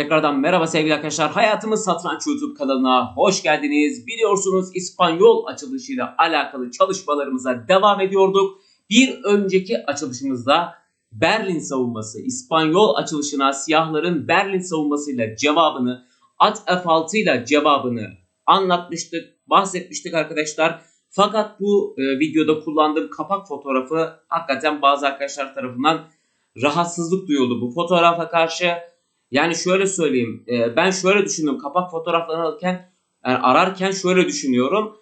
Tekrardan merhaba sevgili arkadaşlar. Hayatımız Satranç YouTube kanalına hoş geldiniz. Biliyorsunuz İspanyol açılışıyla alakalı çalışmalarımıza devam ediyorduk. Bir önceki açılışımızda Berlin savunması, İspanyol açılışına siyahların Berlin savunmasıyla cevabını, at F6 ile cevabını anlatmıştık, bahsetmiştik arkadaşlar. Fakat bu e, videoda kullandığım kapak fotoğrafı hakikaten bazı arkadaşlar tarafından rahatsızlık duyuldu bu fotoğrafa karşı. Yani şöyle söyleyeyim. e, ben şöyle düşündüm. Kapak fotoğraflarını alırken yani ararken şöyle düşünüyorum.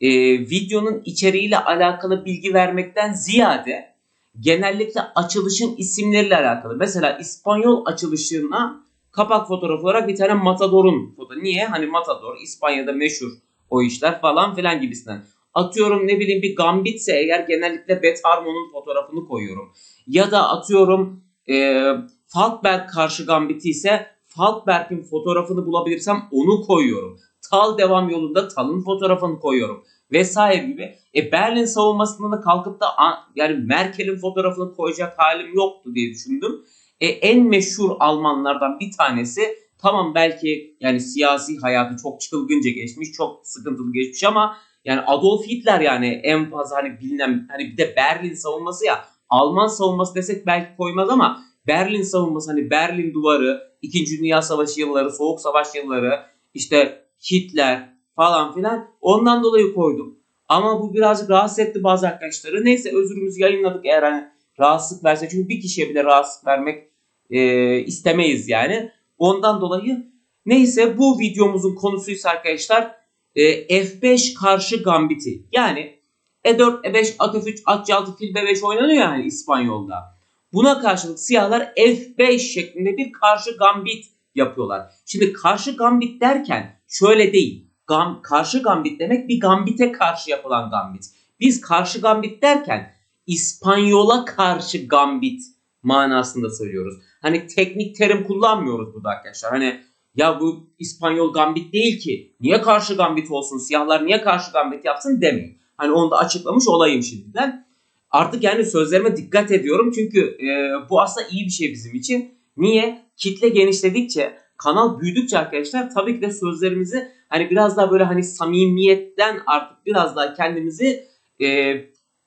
E, videonun içeriğiyle alakalı bilgi vermekten ziyade genellikle açılışın isimleriyle alakalı. Mesela İspanyol açılışına kapak fotoğrafı olarak bir tane Matador'un fotoğrafı. Niye? Hani Matador İspanya'da meşhur o işler falan filan gibisinden. Atıyorum ne bileyim bir Gambitse eğer genellikle Bet Harmon'un fotoğrafını koyuyorum. Ya da atıyorum e, Falkberg karşı Gambit'i ise Falkberg'in fotoğrafını bulabilirsem onu koyuyorum. Tal devam yolunda Tal'ın fotoğrafını koyuyorum. Vesaire gibi. E Berlin savunmasında da kalkıp da yani Merkel'in fotoğrafını koyacak halim yoktu diye düşündüm. E, en meşhur Almanlardan bir tanesi tamam belki yani siyasi hayatı çok çılgınca geçmiş, çok sıkıntılı geçmiş ama yani Adolf Hitler yani en fazla hani bilinen hani bir de Berlin savunması ya Alman savunması desek belki koymaz ama Berlin savunması hani Berlin duvarı, 2. Dünya Savaşı yılları, Soğuk Savaş yılları, işte Hitler falan filan ondan dolayı koydum. Ama bu birazcık rahatsız etti bazı arkadaşları. Neyse özürümüzü yayınladık eğer hani rahatsızlık verse. Çünkü bir kişiye bile rahatsızlık vermek e, istemeyiz yani. Ondan dolayı neyse bu videomuzun konusuysa arkadaşlar e, F5 karşı Gambit'i. Yani E4, E5, At F3, At C6, Fil B5 oynanıyor yani İspanyol'da. Buna karşılık siyahlar F5 şeklinde bir karşı gambit yapıyorlar. Şimdi karşı gambit derken şöyle değil. Gam, karşı gambit demek bir gambite karşı yapılan gambit. Biz karşı gambit derken İspanyola karşı gambit manasında söylüyoruz. Hani teknik terim kullanmıyoruz burada arkadaşlar. Hani ya bu İspanyol gambit değil ki. Niye karşı gambit olsun? Siyahlar niye karşı gambit yapsın demeyin. Hani onu da açıklamış olayım şimdiden. Artık yani sözlerime dikkat ediyorum çünkü e, bu aslında iyi bir şey bizim için. Niye? Kitle genişledikçe, kanal büyüdükçe arkadaşlar tabii ki de sözlerimizi hani biraz daha böyle hani samimiyetten artık biraz daha kendimizi e,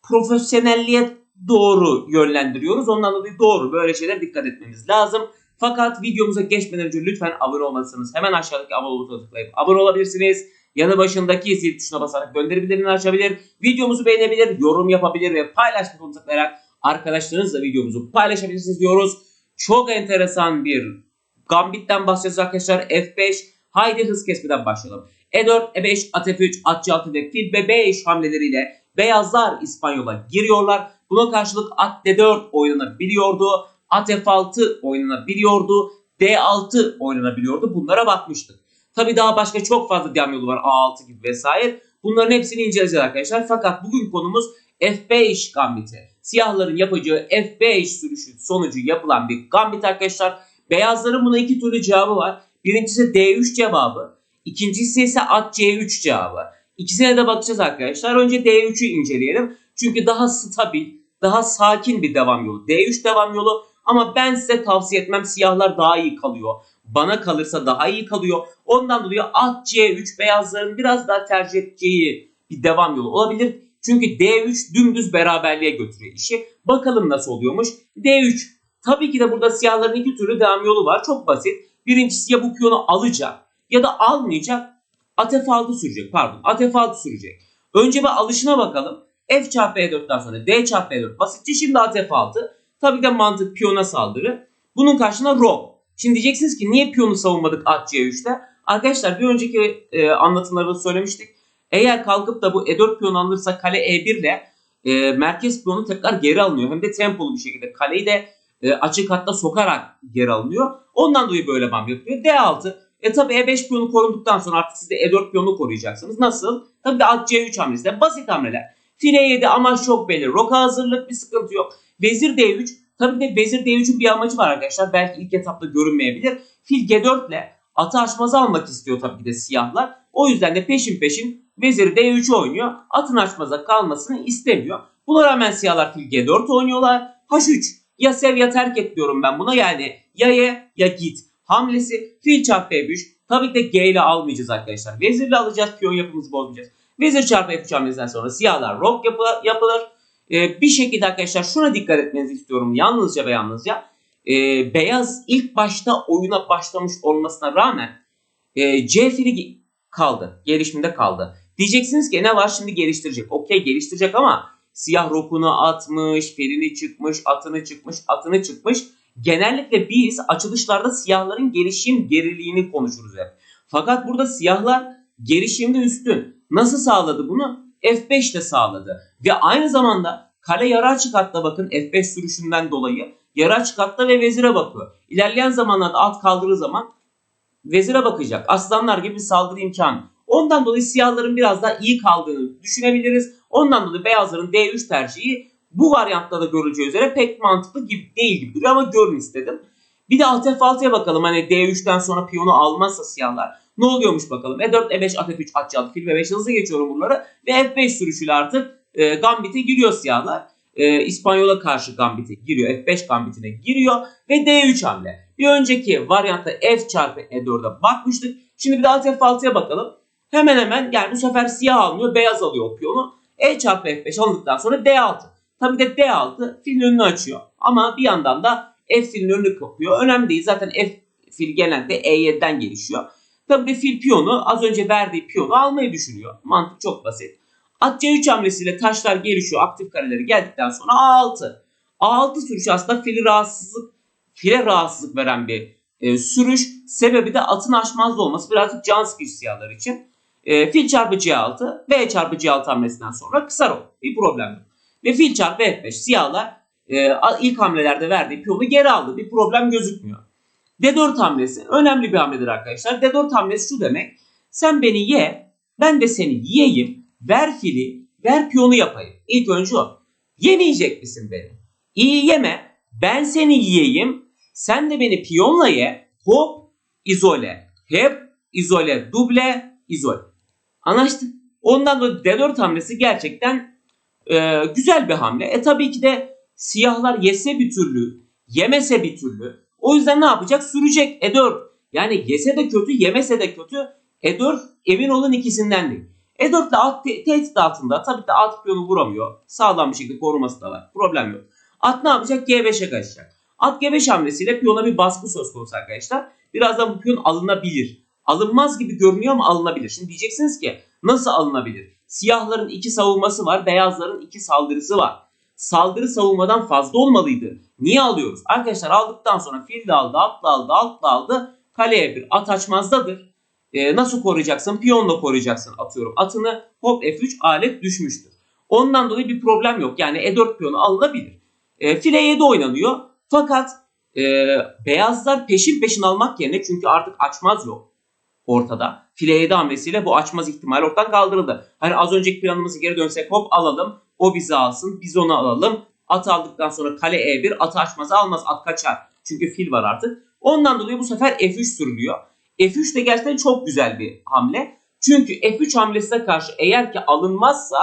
profesyonelliğe doğru yönlendiriyoruz. Ondan dolayı doğru böyle şeylere dikkat etmemiz lazım. Fakat videomuza geçmeden önce lütfen abone olmalısınız. Hemen aşağıdaki abone butonuna tıklayıp abone olabilirsiniz. Yanı başındaki zil tuşuna basarak gönderi açabilir. Videomuzu beğenebilir, yorum yapabilir ve paylaş butonuna tıklayarak arkadaşlarınızla videomuzu paylaşabilirsiniz diyoruz. Çok enteresan bir Gambit'ten bahsediyoruz arkadaşlar. F5. Haydi hız kesmeden başlayalım. E4, E5, At F3, At C6 ve Fil B5 hamleleriyle beyazlar İspanyol'a giriyorlar. Buna karşılık At D4 oynanabiliyordu. At F6 oynanabiliyordu. D6 oynanabiliyordu. Bunlara bakmıştık. Tabi daha başka çok fazla devam yolu var A6 gibi vesaire. Bunların hepsini inceleyeceğiz arkadaşlar. Fakat bugün konumuz F5 gambiti. Siyahların yapacağı F5 sürüşü sonucu yapılan bir gambit arkadaşlar. Beyazların buna iki türlü cevabı var. Birincisi D3 cevabı. İkincisi ise at C3 cevabı. İkisine de bakacağız arkadaşlar. Önce D3'ü inceleyelim. Çünkü daha stabil, daha sakin bir devam yolu. D3 devam yolu ama ben size tavsiye etmem siyahlar daha iyi kalıyor. Bana kalırsa daha iyi kalıyor. Ondan dolayı at C3 beyazların biraz daha tercih edeceği bir devam yolu olabilir. Çünkü D3 dümdüz beraberliğe götürüyor işi. Bakalım nasıl oluyormuş. D3. Tabii ki de burada siyahların iki türlü devam yolu var. Çok basit. Birincisi ya bu piyonu alacak ya da almayacak. At F6 sürecek. Pardon. At F6 sürecek. Önce bir alışına bakalım. F çarpı E4'ten sonra D çarpı E4 basitçe şimdi at F6. Tabii de mantık piyona saldırı. Bunun karşına rob. Şimdi diyeceksiniz ki niye piyonu savunmadık at C3'te? Arkadaşlar bir önceki e, anlatımlarda söylemiştik. Eğer kalkıp da bu E4 piyonu alınırsa kale E1 ile e, merkez piyonu tekrar geri alınıyor. Hem de tempolu bir şekilde kaleyi de e, açık hatta sokarak geri alınıyor. Ondan dolayı böyle bam yapıyor. D6. E tabi E5 piyonu korunduktan sonra artık siz de E4 piyonu koruyacaksınız. Nasıl? Tabi de at C3 hamlesi de basit hamleler. File 7 amaç çok belli. Roka hazırlık bir sıkıntı yok. Vezir D3 Tabii de vezir D3'ün bir amacı var arkadaşlar. Belki ilk etapta görünmeyebilir. Fil G4 ile atı açmazı almak istiyor tabii ki de siyahlar. O yüzden de peşin peşin vezir D3'ü oynuyor. Atın açmaza kalmasını istemiyor. Buna rağmen siyahlar fil G4 oynuyorlar. H3 ya sev ya terk et diyorum ben buna yani ya ye ya git. hamlesi fil çarpı F3. Tabii ki de G ile almayacağız arkadaşlar. Vezirle alacağız. Piyon yapımızı bozmayacağız. Vezir çarpı F3 hamlesinden sonra siyahlar rok yapı, yapılır. Ee, bir şekilde arkadaşlar şuna dikkat etmenizi istiyorum. Yalnızca ve yalnızca. Ee, beyaz ilk başta oyuna başlamış olmasına rağmen e, C fili kaldı. Gelişimde kaldı. Diyeceksiniz ki ne var şimdi geliştirecek. Okey geliştirecek ama siyah rokunu atmış, filini çıkmış, atını çıkmış, atını çıkmış. Genellikle biz açılışlarda siyahların gelişim geriliğini konuşuruz hep. Fakat burada siyahlar gelişimde üstün. Nasıl sağladı bunu? F5 de sağladı. Ve aynı zamanda kale yarı açık hatta bakın F5 sürüşünden dolayı yarı açık hatta ve vezire bakıyor. İlerleyen zamanlarda alt kaldırdığı zaman vezire bakacak. Aslanlar gibi bir saldırı imkanı. Ondan dolayı siyahların biraz daha iyi kaldığını düşünebiliriz. Ondan dolayı beyazların D3 tercihi bu varyantta da görüleceği üzere pek mantıklı gibi değil gibi duruyor ama görün istedim. Bir de alt F6'ya bakalım. Hani D3'ten sonra piyonu almazsa siyahlar ne oluyormuş bakalım. E4, E5, at F3, at C6, fil V5 hızlı geçiyorum buraları. Ve F5 sürüşüyle artık e, Gambit'e giriyor siyahlar. E, İspanyol'a karşı Gambit'e giriyor. F5 Gambit'ine giriyor ve D3 hamle. Bir önceki varyantta F çarpı E4'e bakmıştık. Şimdi bir de alt F6'ya bakalım. Hemen hemen yani bu sefer siyah almıyor, beyaz alıyor o piyonu. E çarpı F5 alındıktan sonra D6. Tabii de D6 filin önünü açıyor. Ama bir yandan da F filin önünü kapıyor. Önemli değil. Zaten F fil genelde E7'den gelişiyor. Tabii de fil piyonu az önce verdiği piyonu almayı düşünüyor. Mantık çok basit. At C3 hamlesiyle taşlar gelişiyor. Aktif kareleri geldikten sonra A6. A6 sürüş aslında fili rahatsızlık, file rahatsızlık veren bir e, sürüş. Sebebi de atın aşmazda olması birazcık can sıkıcı siyahlar için. E, fil çarpı C6 V çarpı C6 hamlesinden sonra kısa rol. Bir problem yok. Ve fil çarpı F5 siyahlar e, ilk hamlelerde verdiği piyonu geri aldı. Bir problem gözükmüyor. D4 hamlesi önemli bir hamledir arkadaşlar. D4 hamlesi şu demek. Sen beni ye, ben de seni yiyeyim. Ver fili, ver piyonu yapayım. İlk önce o. Yemeyecek misin beni? İyi yeme, ben seni yiyeyim. Sen de beni piyonla ye. Hop, izole. Hep, izole, duble, izole. Anlaştık. Ondan dolayı D4 hamlesi gerçekten e, güzel bir hamle. E tabii ki de siyahlar yese bir türlü, yemese bir türlü. O yüzden ne yapacak? Sürecek E4. Yani yese de kötü, yemese de kötü. E4 emin olun ikisinden değil. E4 ile at te- tehdit altında. Tabii ki at piyonu vuramıyor. Sağlam bir şekilde koruması da var. Problem yok. At ne yapacak? G5'e kaçacak. At G5 hamlesiyle piyona bir baskı söz konusu arkadaşlar. Birazdan bu piyon alınabilir. Alınmaz gibi görünüyor ama alınabilir. Şimdi diyeceksiniz ki nasıl alınabilir? Siyahların iki savunması var, beyazların iki saldırısı var. Saldırı savunmadan fazla olmalıydı. Niye alıyoruz? Arkadaşlar aldıktan sonra fil de aldı, atla aldı, atla aldı. Kaleye bir at açmazdadır. Ee, nasıl koruyacaksın? Piyonla koruyacaksın atıyorum. Atını hop F3 alet düşmüştür. Ondan dolayı bir problem yok. Yani E4 piyonu alınabilir. E, file 7 oynanıyor. Fakat e, beyazlar peşin peşin almak yerine çünkü artık açmaz yok ortada. File 7 hamlesiyle bu açmaz ihtimali ortadan kaldırıldı. Hani az önceki planımızı geri dönsek hop alalım. O bizi alsın. Biz onu alalım. At aldıktan sonra kale E1 atı açmaz almaz at kaçar. Çünkü fil var artık. Ondan dolayı bu sefer F3 sürülüyor. F3 de gerçekten çok güzel bir hamle. Çünkü F3 hamlesine karşı eğer ki alınmazsa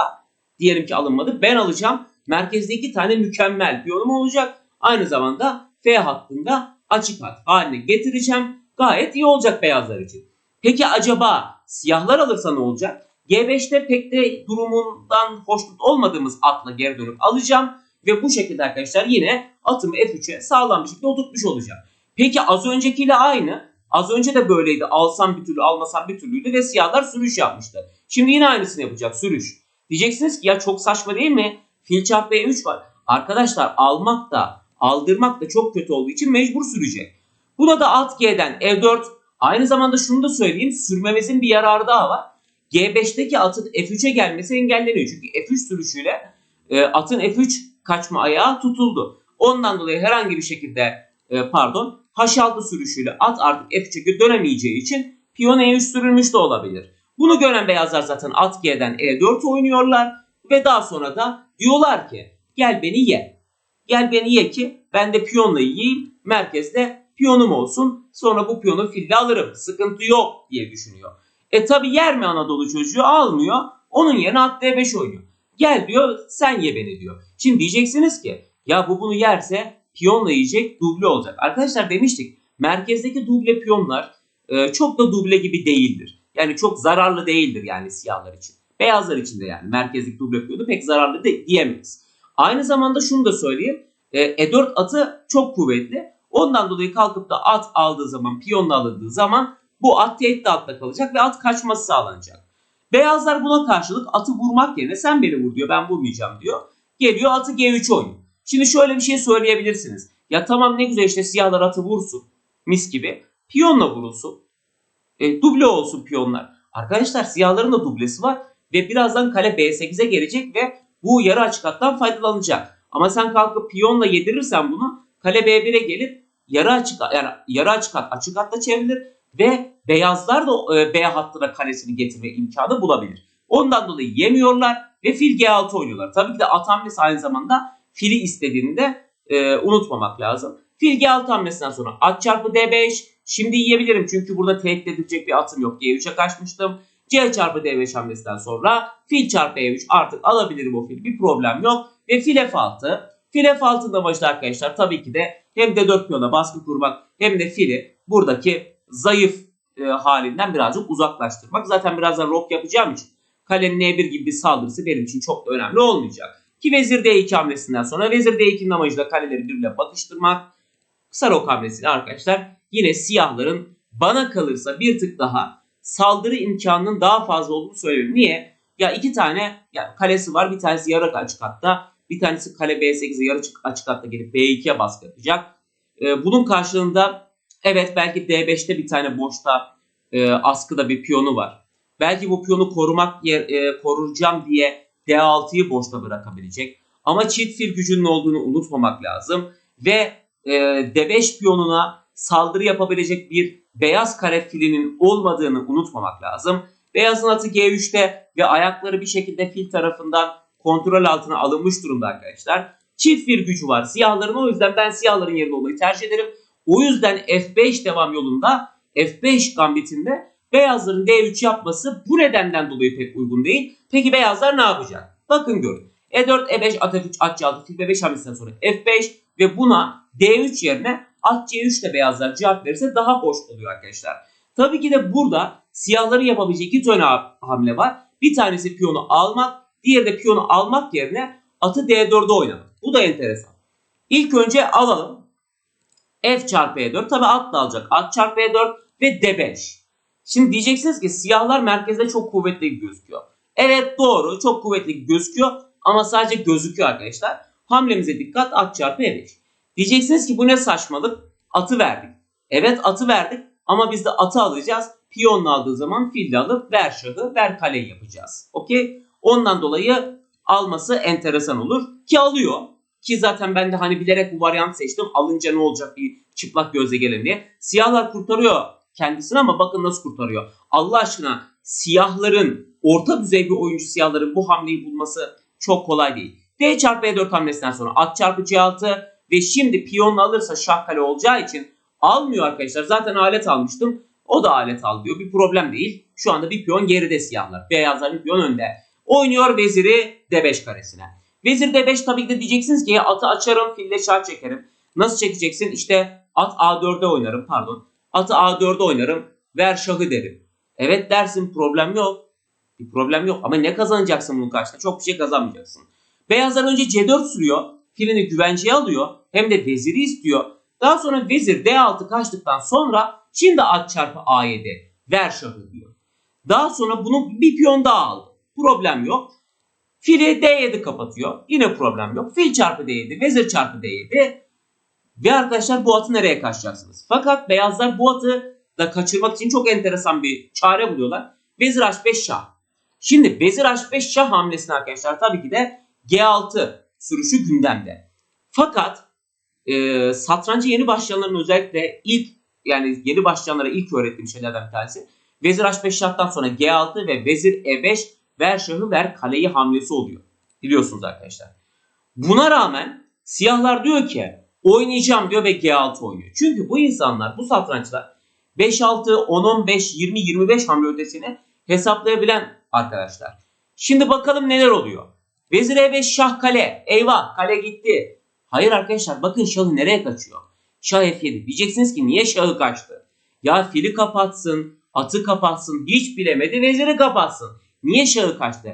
diyelim ki alınmadı ben alacağım. Merkezde iki tane mükemmel piyonum olacak. Aynı zamanda F hattında açık hat haline getireceğim. Gayet iyi olacak beyazlar için. Peki acaba siyahlar alırsa ne olacak? G5'te pek de durumundan hoşnut olmadığımız atla geri dönüp alacağım. Ve bu şekilde arkadaşlar yine atımı F3'e sağlam bir şekilde oturtmuş olacağım. Peki az öncekiyle aynı. Az önce de böyleydi. Alsam bir türlü almasam bir türlüydü ve siyahlar sürüş yapmıştı. Şimdi yine aynısını yapacak sürüş. Diyeceksiniz ki ya çok saçma değil mi? Fil çarpı E3 var. Arkadaşlar almak da aldırmak da çok kötü olduğu için mecbur sürecek. Buna da at G'den E4 aynı zamanda şunu da söyleyeyim sürmemizin bir yararı daha var. G5'teki atın F3'e gelmesi engelleniyor. Çünkü F3 sürüşüyle e, atın F3 kaçma ayağı tutuldu. Ondan dolayı herhangi bir şekilde e, pardon H6 sürüşüyle at artık F3'e dönemeyeceği için piyon E3 sürülmüş de olabilir. Bunu gören beyazlar zaten at G'den E4 oynuyorlar ve daha sonra da diyorlar ki gel beni ye. Gel beni ye ki ben de piyonla yiyeyim merkezde piyonum olsun sonra bu piyonu fille alırım sıkıntı yok diye düşünüyor. E tabi yer mi Anadolu çocuğu almıyor onun yerine at D5 oynuyor. Gel diyor sen ye beni diyor. Şimdi diyeceksiniz ki ya bu bunu yerse piyonla yiyecek duble olacak. Arkadaşlar demiştik merkezdeki duble piyonlar e, çok da duble gibi değildir. Yani çok zararlı değildir yani siyahlar için. Beyazlar için de yani merkezdeki duble piyonu pek zararlı de diyemeyiz. Aynı zamanda şunu da söyleyeyim. E, E4 atı çok kuvvetli. Ondan dolayı kalkıp da at aldığı zaman, piyonla alındığı zaman bu at tehdit altta kalacak ve at kaçması sağlanacak. Beyazlar buna karşılık atı vurmak yerine sen beni vur diyor ben vurmayacağım diyor. Geliyor atı G3 oynuyor. Şimdi şöyle bir şey söyleyebilirsiniz. Ya tamam ne güzel işte siyahlar atı vursun. Mis gibi. Piyonla vurulsun. E, duble olsun piyonlar. Arkadaşlar siyahların da dublesi var. Ve birazdan kale B8'e gelecek ve bu yarı açık hattan faydalanacak. Ama sen kalkıp piyonla yedirirsen bunu kale B1'e gelip yarı açık yani yarı açık hat açık hatta çevrilir ve beyazlar da e, B hattına kalesini getirme imkanı bulabilir. Ondan dolayı yemiyorlar ve fil G6 oynuyorlar. Tabii ki de at hamlesi aynı zamanda fili istediğini de e, unutmamak lazım. Fil G6 hamlesinden sonra at çarpı D5. Şimdi yiyebilirim çünkü burada tehdit edilecek bir atım yok. G3'e kaçmıştım. C çarpı D5 hamlesinden sonra fil çarpı E3 artık alabilirim o fil. Bir problem yok. Ve fil F6. Fil F6'da amacı arkadaşlar tabii ki de hem D4 piyona baskı kurmak hem de fili buradaki zayıf e, halinden birazcık uzaklaştırmak. Zaten birazdan rok yapacağım için kalenin E1 gibi bir saldırısı benim için çok da önemli olmayacak. Ki vezir D2 hamlesinden sonra vezir D2'nin amacı da kaleleri birbirine bakıştırmak. Kısa rok hamlesiyle arkadaşlar yine siyahların bana kalırsa bir tık daha saldırı imkanının daha fazla olduğunu söylüyorum. Niye? Ya iki tane ya kalesi var. Bir tanesi yarı açık hatta. Bir tanesi kale B8'e yarı açık hatta gelip B2'ye baskı yapacak. Ee, bunun karşılığında evet belki D5'te bir tane boşta e, askıda bir piyonu var. Belki bu piyonu korumak yer, e, koruyacağım diye D6'yı boşta bırakabilecek. Ama çift fil gücünün olduğunu unutmamak lazım. Ve e, D5 piyonuna saldırı yapabilecek bir beyaz kare filinin olmadığını unutmamak lazım. Beyazın atı G3'te ve ayakları bir şekilde fil tarafından kontrol altına alınmış durumda arkadaşlar. Çift fil gücü var siyahların o yüzden ben siyahların yerinde olmayı tercih ederim. O yüzden F5 devam yolunda F5 gambitinde beyazların D3 yapması bu nedenden dolayı pek uygun değil. Peki beyazlar ne yapacak? Bakın görün. E4, E5, at F3, at C6, fil B5 hamlesinden sonra F5 ve buna D3 yerine at C3 de beyazlar cevap verirse daha hoş oluyor arkadaşlar. Tabii ki de burada siyahların yapabileceği iki tane hamle var. Bir tanesi piyonu almak, diğeri de piyonu almak yerine atı D4'e oynamak. Bu da enteresan. İlk önce alalım. F çarpı E4. Tabii at da alacak. At çarpı E4 ve D5. Şimdi diyeceksiniz ki siyahlar merkezde çok kuvvetli gözüküyor. Evet doğru çok kuvvetli gözüküyor ama sadece gözüküyor arkadaşlar. Hamlemize dikkat at çarpı E5. Diyeceksiniz ki bu ne saçmalık? Atı verdik. Evet atı verdik ama biz de atı alacağız. Piyonla aldığı zaman fille alıp ver şahı ver kaleyi yapacağız. Okey? Ondan dolayı alması enteresan olur. Ki alıyor. Ki zaten ben de hani bilerek bu varyant seçtim. Alınca ne olacak bir çıplak gözle gelin diye. Siyahlar kurtarıyor kendisini ama bakın nasıl kurtarıyor. Allah aşkına siyahların orta düzey bir oyuncu siyahların bu hamleyi bulması çok kolay değil. D çarpı E4 hamlesinden sonra at çarpı C6 ve şimdi piyonla alırsa şah kale olacağı için almıyor arkadaşlar. Zaten alet almıştım. O da alet al diyor. Bir problem değil. Şu anda bir piyon geride siyahlar. Beyazlar bir piyon önde. Oynuyor veziri D5 karesine. Vezir D5 tabii ki de diyeceksiniz ki atı açarım fille şah çekerim. Nasıl çekeceksin? İşte at A4'e oynarım pardon. Atı A4'e oynarım. Ver şahı derim. Evet dersin problem yok. Bir problem yok ama ne kazanacaksın bunun karşısında? Çok bir şey kazanmayacaksın. Beyazlar önce C4 sürüyor. Filini güvenceye alıyor. Hem de veziri istiyor. Daha sonra vezir D6 kaçtıktan sonra şimdi at çarpı A7 ver şahı diyor. Daha sonra bunu bir piyon daha aldı. Problem yok. Fili D7 kapatıyor. Yine problem yok. Fil çarpı D7, vezir çarpı D7. Ve arkadaşlar bu atı nereye kaçacaksınız? Fakat beyazlar bu atı da kaçırmak için çok enteresan bir çare buluyorlar. Vezir H5 şah. Şimdi vezir H5 şah hamlesini arkadaşlar tabii ki de G6 sürüşü gündemde. Fakat e, satranca yeni başlayanların özellikle ilk yani yeni başlayanlara ilk öğrettiğim şeylerden bir tanesi. Vezir H5 şahtan sonra G6 ve vezir E5 ver şahı ver kaleyi hamlesi oluyor. Biliyorsunuz arkadaşlar. Buna rağmen siyahlar diyor ki oynayacağım diyor ve G6 oynuyor. Çünkü bu insanlar bu satrançlar 5, 6, 10, 15, 20, 25 hamle ötesini hesaplayabilen arkadaşlar. Şimdi bakalım neler oluyor. Vezir E5 şah kale. Eyvah kale gitti. Hayır arkadaşlar bakın şahı nereye kaçıyor. Şah F7. Diyeceksiniz ki niye şahı kaçtı? Ya fili kapatsın, atı kapatsın, hiç bilemedi veziri kapatsın. Niye şahı kaçtı?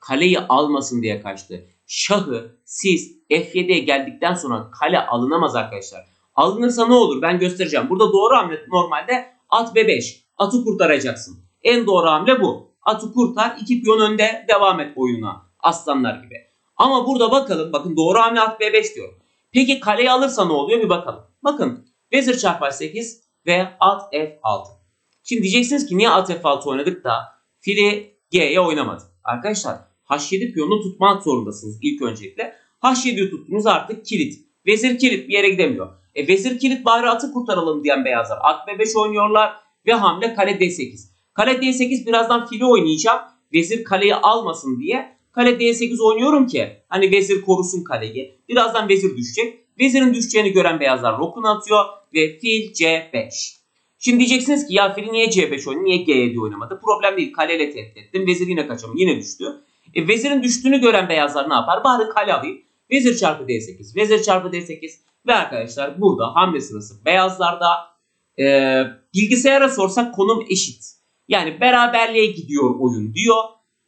Kaleyi almasın diye kaçtı. Şahı siz F7'ye geldikten sonra kale alınamaz arkadaşlar. Alınırsa ne olur ben göstereceğim. Burada doğru hamle normalde at B5. Atı kurtaracaksın. En doğru hamle bu. Atı kurtar, iki piyon önde devam et oyuna. Aslanlar gibi. Ama burada bakalım, bakın doğru hamle at B5 diyor. Peki kaleyi alırsa ne oluyor bir bakalım. Bakın vezir çarpar 8 ve at F6. Şimdi diyeceksiniz ki niye at F6 oynadık da fili G'ye oynamadı. Arkadaşlar H7 piyonunu tutmak zorundasınız ilk öncelikle. H7'yi tuttunuz artık kilit. Vezir kilit bir yere gidemiyor. E, vezir kilit bari atı kurtaralım diyen beyazlar. At B5 oynuyorlar ve hamle kale D8. Kale D8 birazdan fili oynayacağım. Vezir kaleyi almasın diye. Kale D8 oynuyorum ki hani vezir korusun kaleyi. Birazdan vezir düşecek. Vezirin düşeceğini gören beyazlar rokunu atıyor ve fil C5. Şimdi diyeceksiniz ki ya fili niye C5 oynadı, niye G7 oynamadı? Problem değil. Kaleyle tehdit ettim. Vezir yine kaçamadı. Yine düştü. E, vezirin düştüğünü gören beyazlar ne yapar? Bari kale alayım. Vezir çarpı D8. Vezir çarpı D8. Ve arkadaşlar burada hamle sırası beyazlarda e, bilgisayara sorsak konum eşit. Yani beraberliğe gidiyor oyun diyor.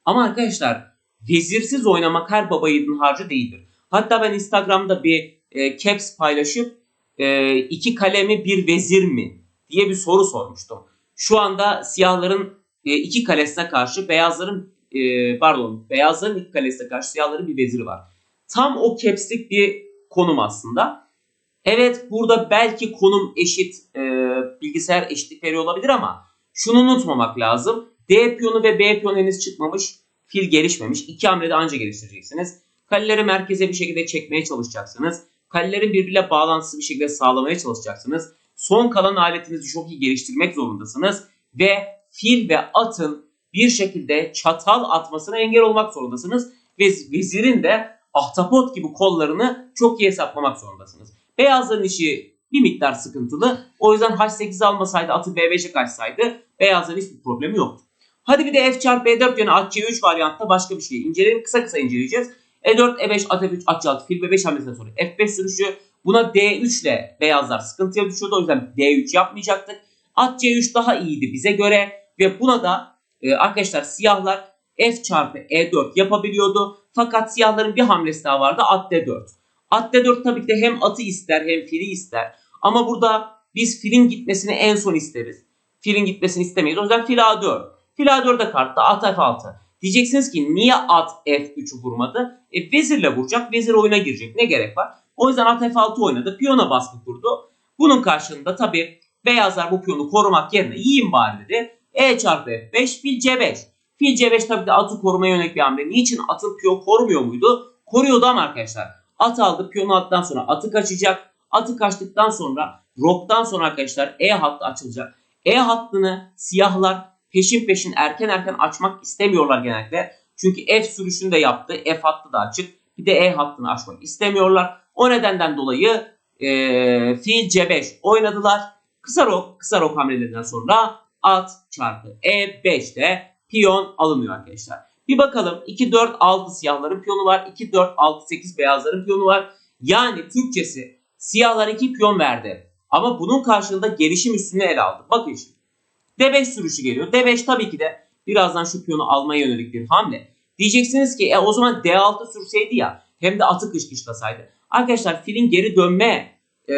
Ama arkadaşlar vezirsiz oynamak her baba yiğidin harcı değildir. Hatta ben Instagram'da bir e, caps paylaşıp e, iki kalemi bir vezir mi diye bir soru sormuştum. Şu anda siyahların e, iki kalesine karşı beyazların e, pardon beyazların iki kalesine karşı siyahların bir veziri var. Tam o caps'lik bir konum aslında. Evet burada belki konum eşit e, bilgisayar eşitlik veriyor olabilir ama şunu unutmamak lazım. D piyonu ve B piyonu henüz çıkmamış. Fil gelişmemiş. İki hamlede anca geliştireceksiniz. Kaleleri merkeze bir şekilde çekmeye çalışacaksınız. Kalelerin birbiriyle bağlantısı bir şekilde sağlamaya çalışacaksınız. Son kalan aletinizi çok iyi geliştirmek zorundasınız. Ve fil ve atın bir şekilde çatal atmasına engel olmak zorundasınız. Ve vezirin de ahtapot gibi kollarını çok iyi hesaplamak zorundasınız. Beyazların işi bir miktar sıkıntılı. O yüzden H8 almasaydı atı B5'e kaçsaydı beyazların hiçbir problemi yoktu. Hadi bir de F çarpı E4 yani at C3 varyantta başka bir şey inceleyelim. Kısa kısa inceleyeceğiz. E4, E5, at F3, at C6, fil B5 hamlesinden sonra F5 sürüşü. Buna D3 ile beyazlar sıkıntıya düşüyordu. O yüzden D3 yapmayacaktık. At C3 daha iyiydi bize göre. Ve buna da e, arkadaşlar siyahlar F çarpı E4 yapabiliyordu. Fakat siyahların bir hamlesi daha vardı. At D4. At D4 tabii ki de hem atı ister hem fili ister. Ama burada biz filin gitmesini en son isteriz. Filin gitmesini istemeyiz. O yüzden fil A4. Fil A4'e kartta at F6. Diyeceksiniz ki niye at F3'ü vurmadı? E, vezirle vuracak. Vezir oyuna girecek. Ne gerek var? O yüzden at F6 oynadı. Piyona baskı kurdu. Bunun karşılığında tabii beyazlar bu piyonu korumak yerine yiyeyim bari dedi. E çarpı F5 fil C5. Fil C5 tabii de atı korumaya yönelik bir hamle. Niçin atın piyon korumuyor muydu? Koruyordu ama arkadaşlar. At aldı piyonu attıktan sonra atı kaçacak. Atı kaçtıktan sonra roktan sonra arkadaşlar E hattı açılacak. E hattını siyahlar peşin peşin erken erken açmak istemiyorlar genellikle. Çünkü F sürüşünü de yaptı. F hattı da açık. Bir de E hattını açmak istemiyorlar. O nedenden dolayı e, fiil C5 oynadılar. Kısa rok, kısa rok hamlelerinden sonra at çarpı E5'te piyon alınıyor arkadaşlar. Bir bakalım 2, 4, 6 siyahların piyonu var. 2, 4, 6, 8 beyazların piyonu var. Yani Türkçesi siyahlar 2 piyon verdi. Ama bunun karşılığında gelişim üstünü ele aldı. Bakın şimdi. D5 sürüşü geliyor. D5 tabii ki de birazdan şu piyonu almaya yönelik bir hamle. Diyeceksiniz ki e, o zaman D6 sürseydi ya hem de atı kışkışlasaydı. Arkadaşlar filin geri dönme e,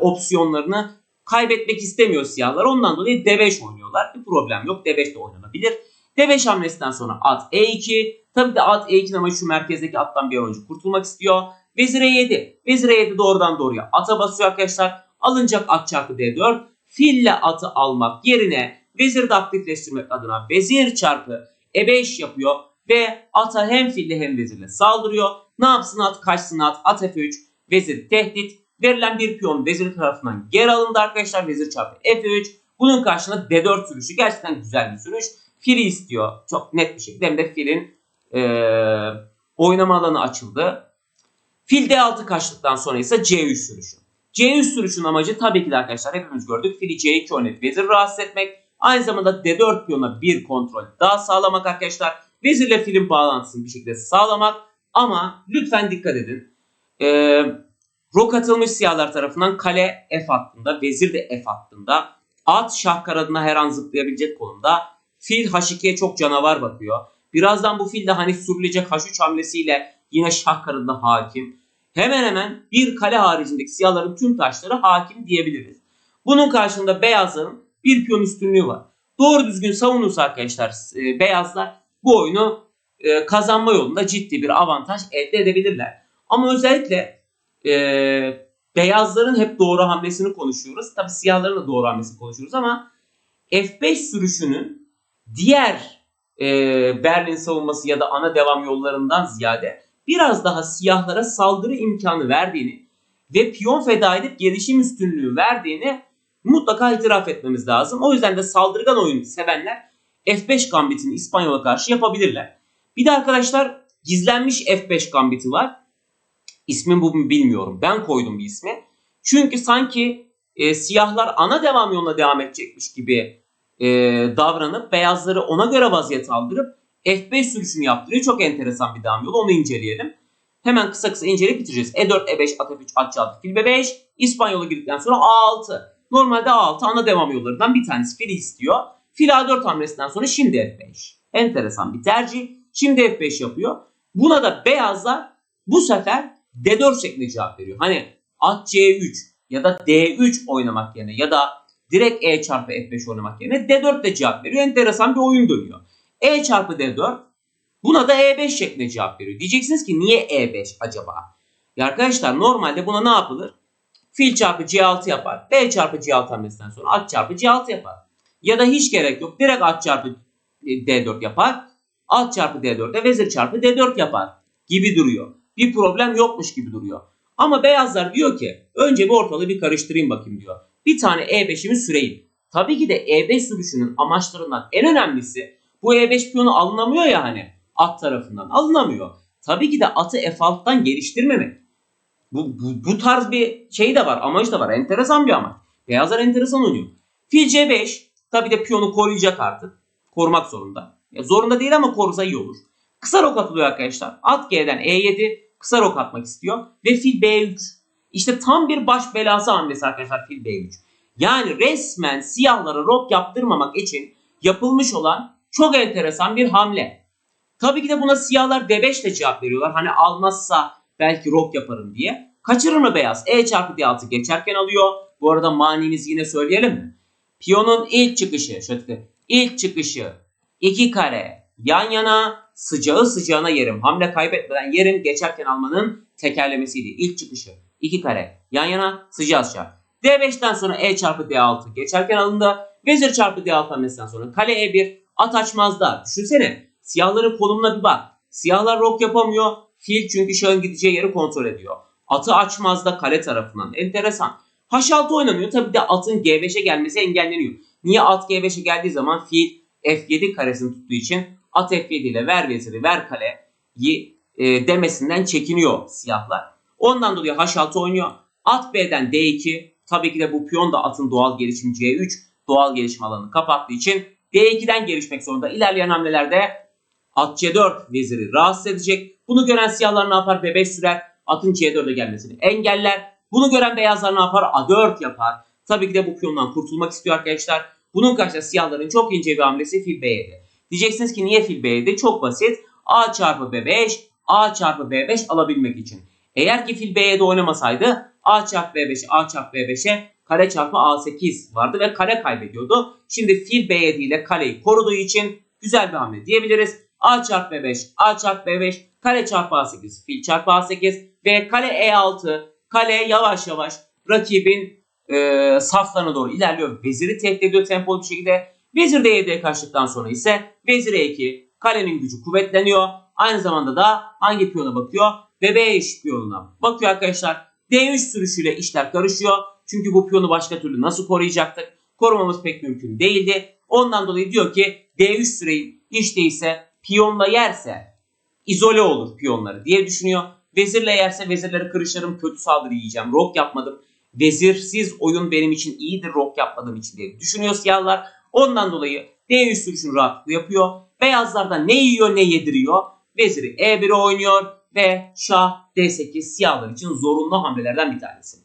opsiyonlarını kaybetmek istemiyor siyahlar. Ondan dolayı D5 oynuyorlar. Bir problem yok. D5 de oynanabilir. D5 hamlesinden sonra at E2. Tabii de at E2'nin amacı şu merkezdeki attan bir oyuncu kurtulmak istiyor. Vezir E7. Vezir E7 doğrudan doğruya ata basıyor arkadaşlar. Alınacak at çarpı D4. Fille atı almak yerine veziri de aktifleştirmek adına vezir çarpı E5 yapıyor. Ve ata hem fille hem vezirle saldırıyor. Ne yapsın at kaçsın at at F3 vezir tehdit. Verilen bir piyon vezir tarafından geri alındı arkadaşlar. Vezir çarpı F3. Bunun karşılığında D4 sürüşü gerçekten güzel bir sürüş. Fili istiyor çok net bir şekilde. Hem de filin e, oynama alanı açıldı. Fil D6 kaçtıktan sonra ise C3 sürüşü. C3 sürüşün amacı tabii ki de arkadaşlar hepimiz gördük. Fili C2 oynayıp vezir rahatsız etmek. Aynı zamanda D4 piyona bir kontrol daha sağlamak arkadaşlar. Vezirle filin bağlantısını bir şekilde sağlamak. Ama lütfen dikkat edin. Ee, Rok atılmış siyahlar tarafından kale F hattında, vezir de F hattında. At şah kanadına her an zıplayabilecek konumda. Fil H2'ye çok canavar bakıyor. Birazdan bu fil de hani sürülecek H3 hamlesiyle yine şah kanadına hakim. Hemen hemen bir kale haricindeki siyahların tüm taşları hakim diyebiliriz. Bunun karşında beyazların bir piyon üstünlüğü var. Doğru düzgün savunursa arkadaşlar e, beyazlar bu oyunu e, kazanma yolunda ciddi bir avantaj elde edebilirler. Ama özellikle e, beyazların hep doğru hamlesini konuşuyoruz. Tabi siyahların da doğru hamlesini konuşuyoruz ama F5 sürüşünün diğer e, Berlin savunması ya da ana devam yollarından ziyade biraz daha siyahlara saldırı imkanı verdiğini ve piyon feda edip gelişim üstünlüğü verdiğini mutlaka itiraf etmemiz lazım. O yüzden de saldırgan oyun sevenler F5 gambitini İspanyol'a karşı yapabilirler. Bir de arkadaşlar gizlenmiş F5 gambiti var. İsmin bu mu bilmiyorum. Ben koydum bir ismi. Çünkü sanki e, siyahlar ana devam yoluna devam edecekmiş gibi e, davranıp beyazları ona göre vaziyet aldırıp F5 sürüşünü yaptırıyor. Çok enteresan bir devam yolu. Onu inceleyelim. Hemen kısa kısa inceleyip bitireceğiz. E4, E5, at F3, at C6, fil B5. İspanyol'a girdikten sonra A6. Normalde A6 ana devam yollarından bir tanesi. Fili istiyor. Fil A4 hamlesinden sonra şimdi F5. Enteresan bir tercih. Şimdi F5 yapıyor. Buna da beyazlar bu sefer D4 şeklinde cevap veriyor. Hani at C3 ya da D3 oynamak yerine ya da direkt E çarpı F5 oynamak yerine D4 de cevap veriyor. Enteresan bir oyun dönüyor. E çarpı D4 buna da E5 şeklinde cevap veriyor. Diyeceksiniz ki niye E5 acaba? Ya arkadaşlar normalde buna ne yapılır? Fil çarpı C6 yapar. B çarpı C6 hamlesinden sonra at çarpı C6 yapar. Ya da hiç gerek yok. Direkt at çarpı D4 yapar. At çarpı D4'e vezir çarpı D4 yapar gibi duruyor. Bir problem yokmuş gibi duruyor. Ama beyazlar diyor ki önce bir ortalığı bir karıştırayım bakayım diyor. Bir tane E5'imi süreyim. Tabii ki de E5 sürüşünün amaçlarından en önemlisi bu E5 piyonu alınamıyor ya hani at tarafından alınamıyor. Tabii ki de atı F6'dan geliştirmemek. Bu, bu, bu tarz bir şey de var amacı da var enteresan bir amaç. Beyazlar enteresan oynuyor. Fil C5 tabii de piyonu koruyacak artık. Korumak zorunda. Ya zorunda değil ama korusa iyi olur. Kısa rok atılıyor arkadaşlar. At G'den E7 kısa rok atmak istiyor. Ve fil B3. İşte tam bir baş belası hamlesi arkadaşlar fil B3. Yani resmen siyahlara rok yaptırmamak için yapılmış olan çok enteresan bir hamle. Tabii ki de buna siyahlar D5 ile cevap veriyorlar. Hani almazsa belki rok yaparım diye. Kaçırır mı beyaz? E çarpı D6 geçerken alıyor. Bu arada manimizi yine söyleyelim mi? Piyonun ilk çıkışı, şöyle ilk çıkışı iki kare yan yana sıcağı sıcağına yerim. Hamle kaybetmeden yerim geçerken almanın tekerlemesiydi. İlk çıkışı iki kare yan yana sıcağı sıcağı. D5'ten sonra E çarpı D6 geçerken alındı. Vezir çarpı D6 hamlesinden sonra kale E1 at açmazda. Düşünsene siyahların konumuna bir bak. Siyahlar rok yapamıyor. Fil çünkü şahın gideceği yeri kontrol ediyor. Atı açmazda kale tarafından. Enteresan. H6 oynanıyor. Tabi de atın G5'e gelmesi engelleniyor. Niye at G5'e geldiği zaman fil F7 karesini tuttuğu için at F7 ile ver veziri ver kaleyi e, demesinden çekiniyor siyahlar. Ondan dolayı H6 oynuyor. At B'den D2. Tabii ki de bu piyon da atın doğal gelişimi C3. Doğal gelişim alanını kapattığı için D2'den gelişmek zorunda. İlerleyen hamlelerde at C4 veziri rahatsız edecek. Bunu gören siyahlar ne yapar? B5 sürer. Atın C4'e gelmesini engeller. Bunu gören beyazlar ne yapar? A4 yapar. Tabii ki de bu piyondan kurtulmak istiyor arkadaşlar. Bunun karşısında siyahların çok ince bir hamlesi fil B7. Diyeceksiniz ki niye fil B7? Çok basit. A çarpı B5, A çarpı B5 alabilmek için. Eğer ki fil B7 oynamasaydı A çarpı B5'e A çarpı B5'e kare çarpı A8 vardı ve kare kaybediyordu. Şimdi fil B7 ile kareyi koruduğu için güzel bir hamle diyebiliriz. A çarpı B5, A çarpı B5, kare çarpı A8, fil çarpı A8 ve kale E6. Kale yavaş yavaş rakibin e, saflarına doğru ilerliyor. Veziri tehdit ediyor tempolu bir şekilde. Vezir D7'ye kaçtıktan sonra ise vezir E2 kalenin gücü kuvvetleniyor. Aynı zamanda da hangi piyona bakıyor? B5 piyonuna bakıyor arkadaşlar. D3 sürüşüyle işler karışıyor. Çünkü bu piyonu başka türlü nasıl koruyacaktık? Korumamız pek mümkün değildi. Ondan dolayı diyor ki D3 süreyi hiç değilse piyonla yerse izole olur piyonları diye düşünüyor. Vezirle yerse vezirleri kırışırım kötü saldırı yiyeceğim. Rok yapmadım. Vezirsiz oyun benim için iyidir rok yapmadığım için diye düşünüyor siyahlar. Ondan dolayı D3 sürüşünü rahatlıkla yapıyor. Beyazlar da ne yiyor ne yediriyor. Veziri E1'e oynuyor. ve şah D8 siyahlar için zorunlu hamlelerden bir tanesi.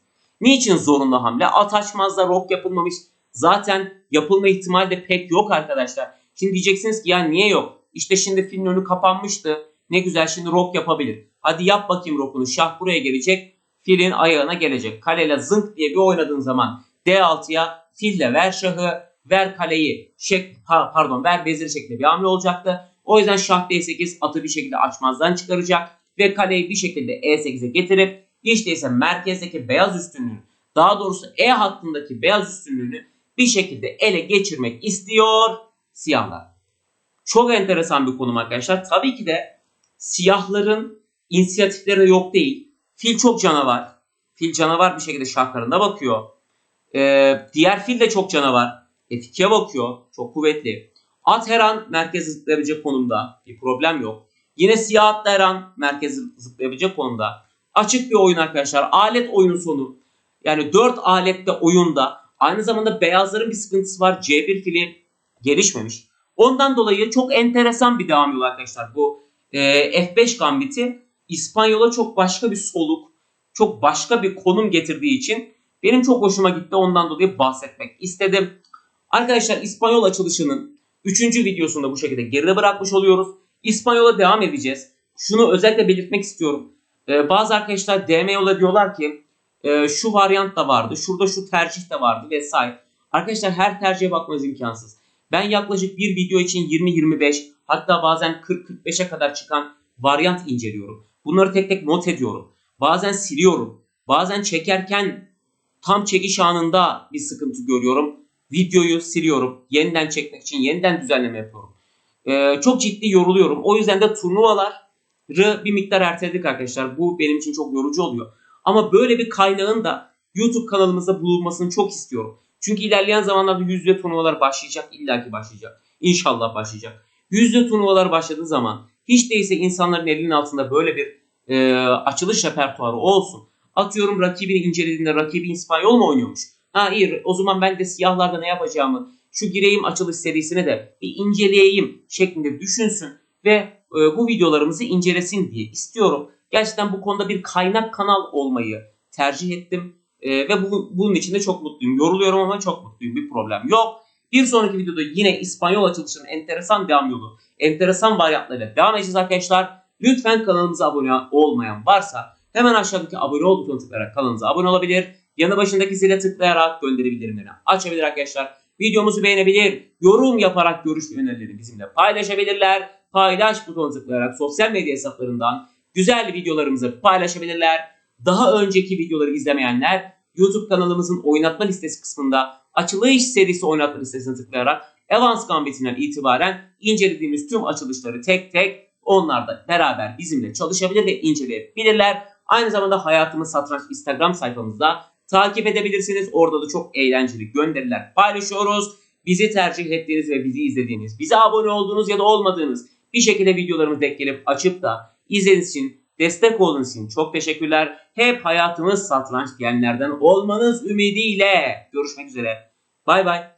Niçin zorunlu hamle? At açmazda rok yapılmamış. Zaten yapılma ihtimali de pek yok arkadaşlar. Şimdi diyeceksiniz ki ya niye yok? İşte şimdi filin önü kapanmıştı. Ne güzel şimdi rok yapabilir. Hadi yap bakayım rokunu. Şah buraya gelecek. Filin ayağına gelecek. Kaleyle zınk diye bir oynadığın zaman D6'ya fille ver şahı, ver kaleyi, şek, pa- pardon ver vezir şeklinde bir hamle olacaktı. O yüzden şah D8 atı bir şekilde açmazdan çıkaracak ve kaleyi bir şekilde E8'e getirip hiç değilse merkezdeki beyaz üstünlüğünü daha doğrusu E hattındaki beyaz üstünlüğünü bir şekilde ele geçirmek istiyor siyahlar. Çok enteresan bir konum arkadaşlar. Tabii ki de siyahların inisiyatifleri yok değil. Fil çok canavar. Fil canavar bir şekilde şahlarına bakıyor. Ee, diğer fil de çok canavar. F2'ye bakıyor. Çok kuvvetli. At her an merkez zıplayabilecek konumda. Bir problem yok. Yine siyah at da her an merkez zıplayabilecek konumda. Açık bir oyun arkadaşlar. Alet oyunu sonu. Yani 4 alette oyunda. Aynı zamanda beyazların bir sıkıntısı var. C1 fili gelişmemiş. Ondan dolayı çok enteresan bir devam yolu arkadaşlar. Bu e, F5 gambiti İspanyol'a çok başka bir soluk, çok başka bir konum getirdiği için benim çok hoşuma gitti. Ondan dolayı bahsetmek istedim. Arkadaşlar İspanyol açılışının 3. videosunda bu şekilde geride bırakmış oluyoruz. İspanyol'a devam edeceğiz. Şunu özellikle belirtmek istiyorum. Ee, bazı arkadaşlar DM yola diyorlar ki e, şu varyant da vardı, şurada şu tercih de vardı vesaire. Arkadaşlar her tercihe bakmanız imkansız. Ben yaklaşık bir video için 20-25 hatta bazen 40-45'e kadar çıkan varyant inceliyorum. Bunları tek tek not ediyorum. Bazen siliyorum. Bazen çekerken tam çekiş anında bir sıkıntı görüyorum. Videoyu siliyorum. Yeniden çekmek için yeniden düzenleme yapıyorum. Ee, çok ciddi yoruluyorum. O yüzden de turnuvaları bir miktar erteledik arkadaşlar. Bu benim için çok yorucu oluyor. Ama böyle bir kaynağın da YouTube kanalımızda bulunmasını çok istiyorum. Çünkü ilerleyen zamanlarda yüzde turnuvalar başlayacak. illaki başlayacak. İnşallah başlayacak. Yüzde turnuvalar başladığı zaman hiç değilse insanların elinin altında böyle bir e, açılış repertuarı olsun. Atıyorum rakibini incelediğinde rakibi İspanyol mu oynuyormuş? Ha iyi o zaman ben de siyahlarda ne yapacağımı şu gireyim açılış serisine de bir inceleyeyim şeklinde düşünsün ve e, bu videolarımızı incelesin diye istiyorum. Gerçekten bu konuda bir kaynak kanal olmayı tercih ettim. E, ve bu, bunun için de çok mutluyum. Yoruluyorum ama çok mutluyum. Bir problem yok. Bir sonraki videoda yine İspanyol açılışının enteresan devam yolu, enteresan varyantlarıyla devam edeceğiz arkadaşlar. Lütfen kanalımıza abone olmayan varsa hemen aşağıdaki abone ol butonuna tıklayarak kanalımıza abone olabilir. Yanı başındaki zile tıklayarak gönderi bildirimlerini açabilir arkadaşlar. Videomuzu beğenebilir, yorum yaparak görüş ve önerileri bizimle paylaşabilirler. Paylaş butonuna tıklayarak sosyal medya hesaplarından güzel videolarımızı paylaşabilirler. Daha önceki videoları izlemeyenler YouTube kanalımızın oynatma listesi kısmında açılış serisi oynatma listesine tıklayarak Evans Gambit'inden itibaren incelediğimiz tüm açılışları tek tek onlarda beraber bizimle çalışabilir ve inceleyebilirler. Aynı zamanda Hayatımız Satranç Instagram sayfamızda takip edebilirsiniz. Orada da çok eğlenceli gönderiler paylaşıyoruz. Bizi tercih ettiğiniz ve bizi izlediğiniz, bize abone olduğunuz ya da olmadığınız bir şekilde videolarımızı denk gelip açıp da izlediğiniz için, destek olduğunuz için çok teşekkürler. Hep hayatımız satranç diyenlerden olmanız ümidiyle. Görüşmek üzere. Bay bay.